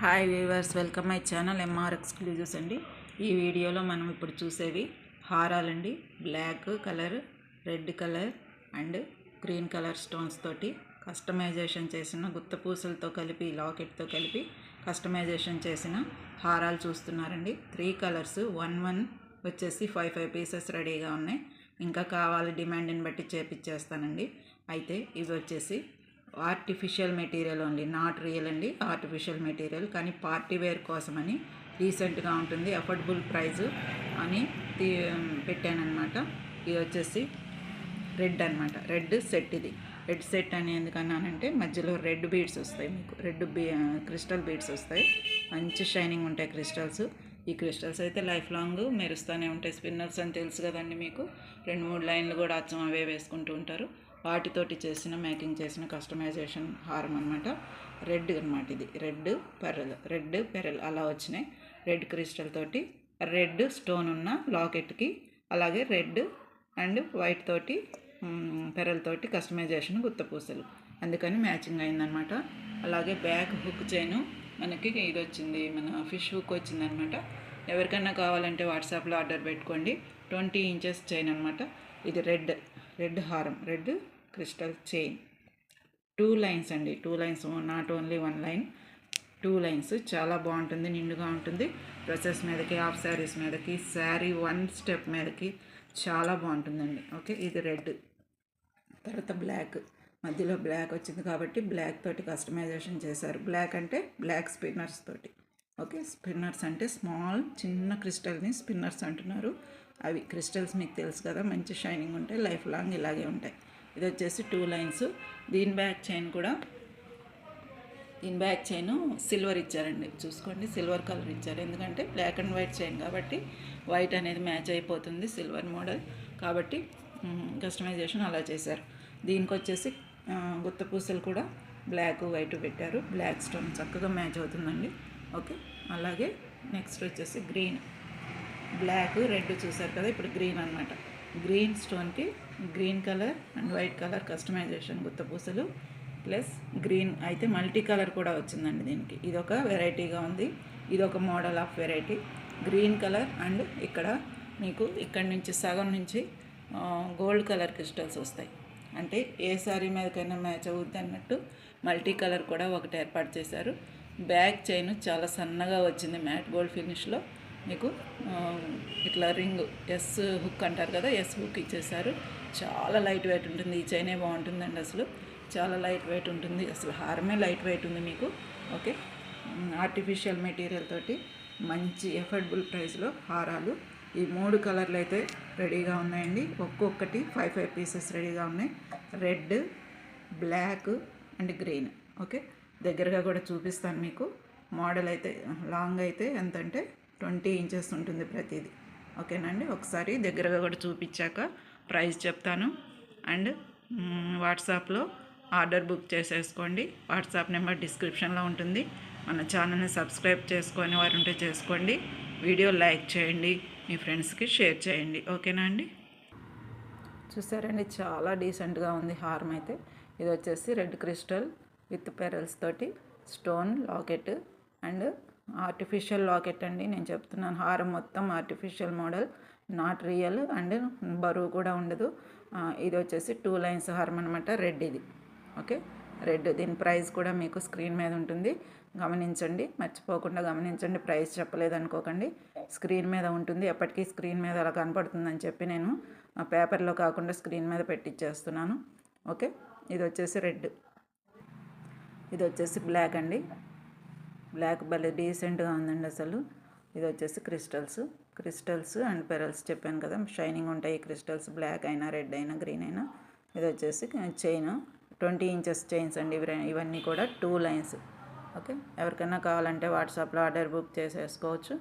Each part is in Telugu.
Hi viewers welcome my channel M R exclusives అండి. ఈ వీడియోలో మనం ఇప్పుడు చూసేవి హారాలండి. Black colour red colour and green colour stones తోటి కస్టమైజేషన్ చేసిన గుత్త పూసలతో కలిపి లాకెట్తో కలిపి కస్టమైజేషన్ చేసిన హారాలు చూస్తున్నారండి. త్రీ కలర్స్ వన్ వన్ వచ్చేసి ఫైవ్ ఫైవ్ పీసెస్ రెడీగా ఉన్నాయి. ఇంకా కావాలి డిమాండ్ని బట్టి చేపిచ్చేస్తానండి. అయితే ఇవి వచ్చేసి artificial material only not real అండి ఆర్టిఫిషియల్ మెటీరియల్. కానీ పార్టీ వేర్ కోసమని రీసెంట్గా ఉంటుంది అఫోర్డబుల్ ప్రైజ్ అని తీ పెట్టానమాట ఇది వచ్చేసి రెడ్ అనమాట రెడ్ సెట్ ఇది. రెడ్ సెట్ అని ఎందుకన్నానంటే మధ్యలో రెడ్ బీడ్స్ వస్తాయి మీకు రెడ్ బీ క్రిస్టల్ బీడ్స్ వస్తాయి. మంచి షైనింగ్ ఉంటాయి క్రిస్టల్స్. ఈ క్రిస్టల్స్ అయితే లైఫ్ లాంగ్ మెరుస్తూనే ఉంటాయి. స్పిన్నర్స్ అని తెలుసు కదండి మీకు రెండు మూడు లైన్లు కూడా అచ్చం అవే వేసుకుంటూ ఉంటారు. వాటితోటి చేసిన మేకింగ్ చేసిన కస్టమైజేషన్ హారం అనమాట రెడ్ అనమాట ఇది. రెడ్ పెరల్ రెడ్ పెరల్ అలా వచ్చినాయి. రెడ్ క్రిస్టల్ తోటి రెడ్ స్టోన్ ఉన్న లాకెట్కి అలాగే రెడ్ అండ్ వైట్ తోటి పెరల్ తోటి కస్టమైజేషన్ గుత్తపూసలు అందుకని మ్యాచింగ్ అయిందనమాట అలాగే బ్యాక్ హుక్ చైను మనకి ఇది వచ్చింది మన ఫిష్ హుక్ వచ్చిందనమాట ఎవరికైనా కావాలంటే వాట్సాప్లో ఆర్డర్ పెట్టుకోండి. ట్వంటీ ఇంచెస్ చైన్ అనమాట ఇది రెడ్ రెడ్ హారం. Red crystal chain two lines అండి. Two lines not only one line two lines చాలా బాగుంటుంది నిండుగా ఉంటుంది. డ్రెస్సెస్ మీదకి హాఫ్ శారీస్ మీదకి శారీ వన్ స్టెప్ మీదకి చాలా బాగుంటుందండి. ఓకే ఇది రెడ్ తర్వాత బ్లాక్ మధ్యలో బ్లాక్ వచ్చింది కాబట్టి బ్లాక్ తోటి కస్టమైజేషన్ చేశారు. బ్లాక్ అంటే బ్లాక్ స్పిన్నర్స్ తోటి. ఓకే స్పిన్నర్స్ అంటే స్మాల్ చిన్న క్రిస్టల్ని స్పిన్నర్స్ అంటున్నారు. అవి క్రిస్టల్స్ మీకు తెలుసు కదా మంచి షైనింగ్ ఉంటాయి లైఫ్ లాంగ్ ఇలాగే ఉంటాయి. ఇది వచ్చేసి టూ లైన్స్. దీని బ్యాక్ చైన్ కూడా దీని బ్యాక్ చైన్ సిల్వర్ ఇచ్చారండి. చూసుకోండి సిల్వర్ కలర్ ఇచ్చారు. ఎందుకంటే బ్లాక్ అండ్ వైట్ చైన్ కాబట్టి వైట్ అనేది మ్యాచ్ అయిపోతుంది సిల్వర్ మోడల్. కాబట్టి కస్టమైజేషన్ అలా చేశారు. దీనికి వచ్చేసి గుత్త పూసలు కూడా బ్లాక్ వైట్ పెట్టారు. బ్లాక్ స్టోన్ చక్కగా మ్యాచ్ అవుతుందండి. ఓకే అలాగే నెక్స్ట్ వచ్చేసి గ్రీన్. బ్లాక్ రెడ్ చూసారు కదా ఇప్పుడు గ్రీన్ అనమాట green స్టోన్కి green colour and white colour customisation గుత్త పూసలు ప్లస్ గ్రీన్ అయితే మల్టీ కలర్ కూడా వచ్చిందండి దీనికి. ఇది ఒక వెరైటీగా ఉంది. ఇది ఒక model of variety. Green colour and ఇక్కడ మీకు ఇక్కడ నుంచి సగం నుంచి గోల్డ్ కలర్ క్రిస్టల్స్ వస్తాయి. అంటే ఏ శారీ మీదకైనా మ్యాచ్ అవుద్ది అన్నట్టు మల్టీ కలర్ కూడా ఒకటి ఏర్పాటు చేశారు. బ్యాక్ చైన్ చాలా సన్నగా వచ్చింది మ్యాట్ గోల్డ్ ఫినిష్లో మీకు ఇట్లా రింగ్ ఎస్ హుక్ అంటారు కదా ఎస్ హుక్ ఇచ్చేసారు చాలా లైట్ వెయిట్ ఉంటుంది. ఈ చైనే బాగుంటుందండి అసలు. చాలా లైట్ వెయిట్ ఉంటుంది. అసలు హారమే లైట్ వెయిట్ ఉంది మీకు. ఓకే? ఆర్టిఫిషియల్ మెటీరియల్ తోటి మంచి ఎఫర్డబుల్ ప్రైస్లో హారాలు. ఈ మూడు కలర్లు అయితే రెడీగా ఉన్నాయండి. ఒక్కొక్కటి ఫైవ్ ఫైవ్ పీసెస్ రెడీగా ఉన్నాయి. Red black and green. Okay? దగ్గరగా కూడా చూపిస్తాను మీకు. మోడల్ అయితే లాంగ్ అయితే ఎంత అంటే ట్వంటీ ఇంచెస్ ఉంటుంది ప్రతిదీ. ఓకేనండి ఒకసారి దగ్గరగా కూడా చూపించాక ప్రైస్ చెప్తాను. అండ్ వాట్సాప్లో ఆర్డర్ బుక్ చేసేసుకోండి. వాట్సాప్ నెంబర్ డిస్క్రిప్షన్లో ఉంటుంది. మన ఛానల్ని సబ్స్క్రైబ్ చేసుకొని వారు ఉంటే చేసుకోండి. వీడియో లైక్ చేయండి. మీ ఫ్రెండ్స్కి షేర్ చేయండి. ఓకేనా అండి? చూసారండి చాలా డీసెంట్గా ఉంది హారం అయితే. ఇది వచ్చేసి రెడ్ క్రిస్టల్ విత్ పెరల్స్ తోటి stone locket and artificial locket అండి. నేను చెప్తున్నాను హారం మొత్తం artificial model. Not real and బరువు కూడా ఉండదు. ఇది వచ్చేసి టూ లైన్స్ హారం అనమాట రెడ్ ఇది. ఓకే? రెడ్ దీని ప్రైస్ కూడా మీకు స్క్రీన్ మీద ఉంటుంది. గమనించండి మర్చిపోకుండా గమనించండి ప్రైస్ చెప్పలేదు అనుకోకండి. స్క్రీన్ మీద ఉంటుంది ఎప్పటికీ స్క్రీన్ మీద అలా కనపడుతుందని చెప్పి నేను పేపర్లో కాకుండా స్క్రీన్ మీద పెట్టించేస్తున్నాను ఓకే? ఇది వచ్చేసి రెడ్. ఇది వచ్చేసి బ్లాక్ అండి. బ్లాక్ భలే డీసెంట్గా ఉందండి అసలు. ఇది వచ్చేసి క్రిస్టల్స్. క్రిస్టల్స్ అండ్ పెరల్స్ చెప్పాను కదా షైనింగ్ ఉంటాయి క్రిస్టల్స్ బ్లాక్ అయినా రెడ్ అయినా గ్రీన్ అయినా. ఇది వచ్చేసి చైన్ ట్వంటీ ఇంచెస్ చైన్స్ అండి ఇవన్నీ కూడా టూ లైన్స్. ఓకే? ఎవరికైనా కావాలంటే వాట్సాప్లో ఆర్డర్ బుక్ చేసేసుకోవచ్చు.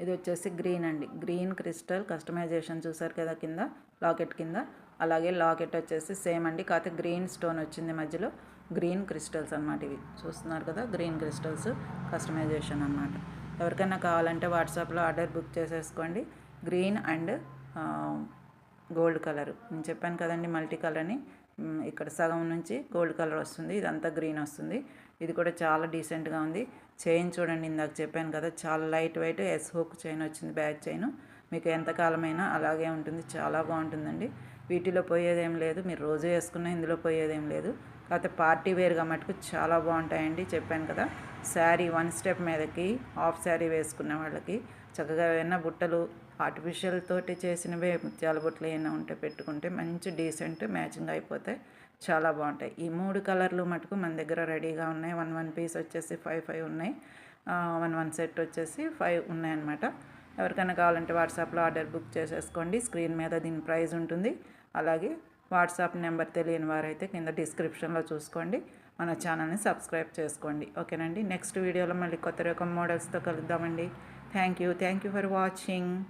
ఇది వచ్చేసి గ్రీన్ అండి. గ్రీన్ క్రిస్టల్ కస్టమైజేషన్ చూసారు కదా కింద లాకెట్ కింద. అలాగే లాకెట్ వచ్చేసి సేమ్ అండి. కాకపోతే గ్రీన్ స్టోన్ వచ్చింది మధ్యలో. గ్రీన్ క్రిస్టల్స్ అనమాట ఇవి. చూస్తున్నారు కదా గ్రీన్ క్రిస్టల్స్ కస్టమైజేషన్ అనమాట ఎవరికైనా కావాలంటే వాట్సాప్లో ఆర్డర్ బుక్ చేసేసుకోండి. Green and gold colour. నేను చెప్పాను కదండి మల్టీ కలర్ని. ఇక్కడ సగం నుంచి గోల్డ్ కలర్ వస్తుంది. ఇదంతా గ్రీన్ వస్తుంది. ఇది కూడా చాలా డీసెంట్గా ఉంది. చైన్ చూడండి ఇందాక చెప్పాను కదా చాలా light weight S hook chain వచ్చింది బ్యాక్ చైన్. మీకు ఎంతకాలమైనా అలాగే ఉంటుంది. చాలా బాగుంటుందండి. వీటిలో పోయేదేం లేదు. మీరు రోజు వేసుకున్న ఇందులో పోయేదేం లేదు. కాకపోతే పార్టీ వేర్గా మటుకు చాలా బాగుంటాయండి. చెప్పాను కదా శారీ వన్ స్టెప్ మీదకి హాఫ్ శారీ వేసుకున్న వాళ్ళకి చక్కగా ఏమైనా బుట్టలు ఆర్టిఫిషియల్ తోటి చేసినవే ముత్యాల బుట్టలు ఏమైనా ఉంటే పెట్టుకుంటే మంచి డీసెంట్ మ్యాచింగ్ అయిపోతాయి. చాలా బాగుంటాయి. ఈ మూడు కలర్లు మటుకు మన దగ్గర రెడీగా ఉన్నాయి. వన్ వన్ పీస్ వచ్చేసి ఫైవ్ ఫైవ్ ఉన్నాయి. వన్ వన్ సెట్ వచ్చేసి ఫైవ్ ఉన్నాయన్నమాట. ఎవరికైనా కావాలంటే వాట్సాప్లో ఆర్డర్ బుక్ చేసేసుకోండి. స్క్రీన్ మీద దీని ప్రైస్ ఉంటుంది. అలాగే వాట్సాప్ నెంబర్ తెలియని వారైతే కింద డిస్క్రిప్షన్లో చూసుకోండి. మన ఛానల్ని సబ్స్క్రైబ్ చేసుకోండి. ఓకేనండి? నెక్స్ట్ వీడియోలో మళ్ళీ కొత్త రకం మోడల్స్తో కలుద్దామండి. Thank you. Thank you for watching.